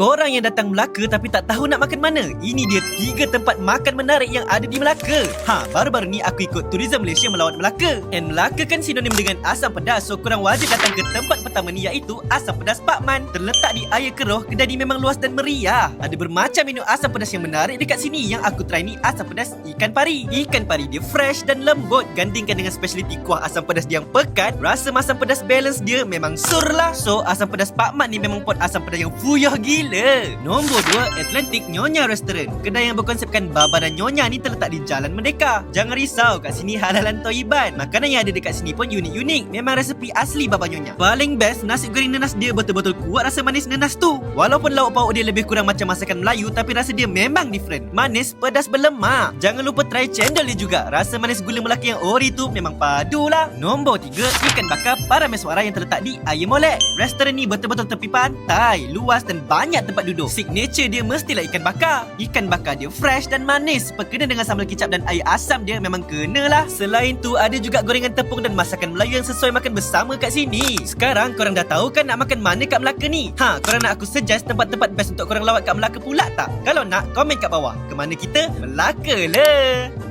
korang yang datang Melaka tapi tak tahu nak makan mana? Ini dia tiga tempat makan menarik yang ada di Melaka. Ha, baru-baru ni aku ikut Tourism Malaysia melawat Melaka. And Melaka kan sinonim dengan asam pedas. So korang wajib datang ke tempat pertama ni iaitu Asam Pedas Pak Man. Terletak di Ayer Keroh, kedai ni memang luas dan meriah. Ada bermacam menu asam pedas yang menarik dekat sini. Yang aku try ni asam pedas ikan pari. Ikan pari dia fresh dan lembut. Gandingkan dengan speciality kuah asam pedas dia yang pekat. Rasa masam pedas balance dia memang sur lah. So asam pedas Pak Man ni memang pot asam pedas yang fuyah gila. Nombor 2 Atlantic Nyonya Restaurant. Kedai yang berkonsepkan baba dan nyonya ni terletak di Jalan Merdeka. Jangan risau, kat sini halalan toiban. Makanan yang ada dekat sini pun unik-unik. Memang resepi asli baba nyonya. Paling best nasi goreng nenas dia betul-betul kuat rasa manis nenas tu. Walaupun lauk pauk dia lebih kurang macam masakan Melayu tapi rasa dia memang different. Manis, pedas, berlemak. Jangan lupa try cendol dia juga. Rasa manis gula Melaka yang ori tu memang padu lah. Nombor 3 ikan bakar Parameswara yang terletak di Ayer Molek. Restoran ni betul-betul tepi pantai, luas dan banyak tempat duduk. Signature dia mestilah ikan bakar. Ikan bakar dia fresh dan manis. Perkena dengan sambal kicap dan air asam dia memang kena lah. Selain tu ada juga gorengan tepung dan masakan Melayu yang sesuai makan bersama kat sini. Sekarang korang dah tahu kan nak makan mana kat Melaka ni? Ha, korang nak aku suggest tempat-tempat best untuk korang lawat kat Melaka pula tak? Kalau nak, komen kat bawah. Ke mana kita? Melaka le.